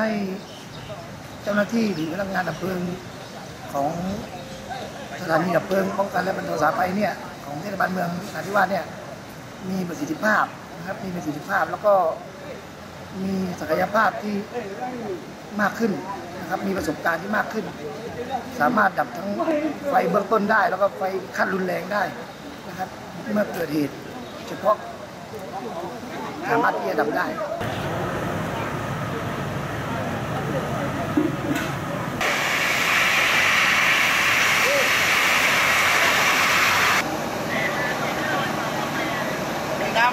ให้เจ้าหน้าที่หรือพนักงานดับเพลิงของสถานีดับเพลิงป้องกันและบรรเทาสาธารณภัยเนี่ยของเทศบาลเมืองนราธิวาสเนี่ยมีประสิทธิภาพนะครับมีประสิทธิภาพแล้วก็มีศักยภาพที่มากขึ้นนะครับมีประสบการณ์ที่มากขึ้น สามารถดับทั้งไฟเบื้องต้นได้ แล้วก็ไฟขั้นรุนแรงได้นะครับ เมื่อเกิดเหตุเฉพาะสามารถที่จะดับได้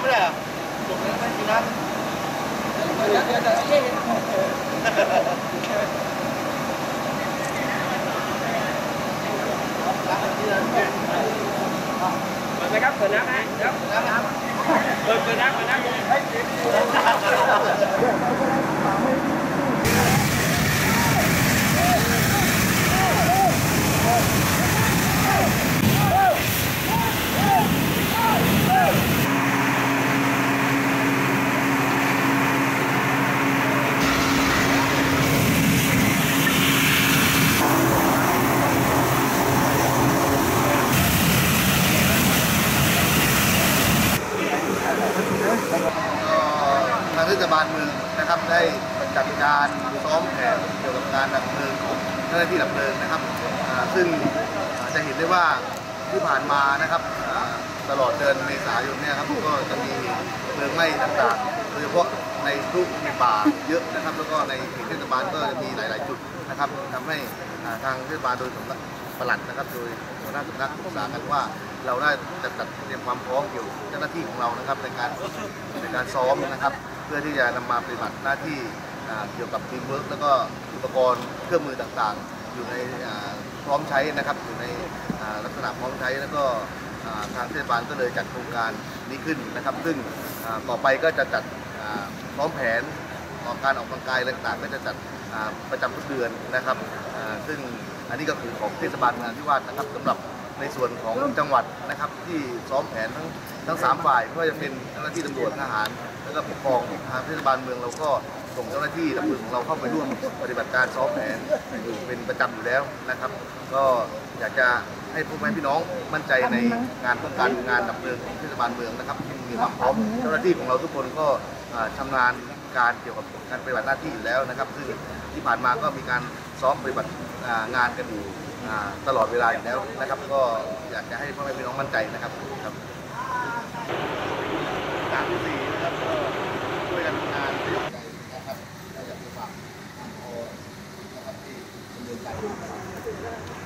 มีน้ำไหมล่ะจุกนี้ไม่มีน้ำเปิดไหมครับเปิดน้ำนะเดี๋ยวเปิดเปิดน้ำเปิดน้ำ ทางเทศบาลเมืองนะครับ ได้จัดการซ้อมแผนเกี่ยวกับการดับเพลิงของเจ้าหน้าที่ดับเพลิงนะครับ ซึ่งจะเห็นได้ว่าที่ผ่านมานะครับตลอดเดือนเมษายนเนี่ยครับก็จะมีเพลิงไหม้ต่างๆโดยเฉพาะในรูปในป่าเยอะนะครับ แล้วก็ในเขตเทศบาลก็จะมีหลาย ๆ จุดนะครับทำให้ทางเทศบาลโดยสำนักปลัดนะครับ โดยหัวหน้าสำนักปรึกษากันว่า เราได้จัดเตรียมความพร้อมเกี่เจ้าหน้าที่ของเรานะครับ ในการในการซ้อมนะครับ พื่อที่จะนำมาปฏิบัติหน้าที่เกี่ยวกับทีมเวิร์กแล้วก็อุปกรณ์เครื่องมือต่างๆ อยู่ในพร้อมใช้นะครับอยู่ในลักษณะพร้อมใช้แล้วก็ทางเทศบาลก็เลยจัดโครงการนี้ขึ้นนะครับ ซึ่งต่อไปก็จะจัดพร้อมแผนออกการออกกำลังกายต่างๆ ก็จะจัดประจำทุกเดือนนะครับ ซึ่งอันนี้ก็คือของเทศบาลเมืองที่วาดนะครับสำหรับ ในส่วนของจังหวัดนะครับที่ซ้อมแผนทั้งทั้งสามฝ่ายไม่ว่าจะเป็นเจ้าหน้าที่ตำรวจทหาร แล้วก็ปกครองทางเทศบาลเมืองเราก็ส่งเจ้าหน้าที่ดับเพลิงของเราเข้าไปร่วมปฏิบัติการซ้อมแผนอยู่เป็นประจำอยู่แล้วนะครับ ก็อยากจะให้พวกแม่พี่น้องมั่นใจในงานป้องกันงานดับเพลิงของเทศบาลเมืองนะครับที่มีความพร้อมเจ้าหน้าที่ของเราทุกคนก็อ่าชำนาญการเกี่ยวกับการปฏิบัติหน้าที่อยู่แล้วนะครับซึ่งที่ผ่านมาก็มีการซ้อมปฏิบัติงานกันอยู่ ตลอดเวลาอยู่แล้วนะครับ ก็อยากจะให้พ่อแม่พี่น้องมั่นใจนะครับครับสามสี่นะครับก็ช่วยกันทำงานนะครับอยากจะฝากนะครับที่ดำเนินการ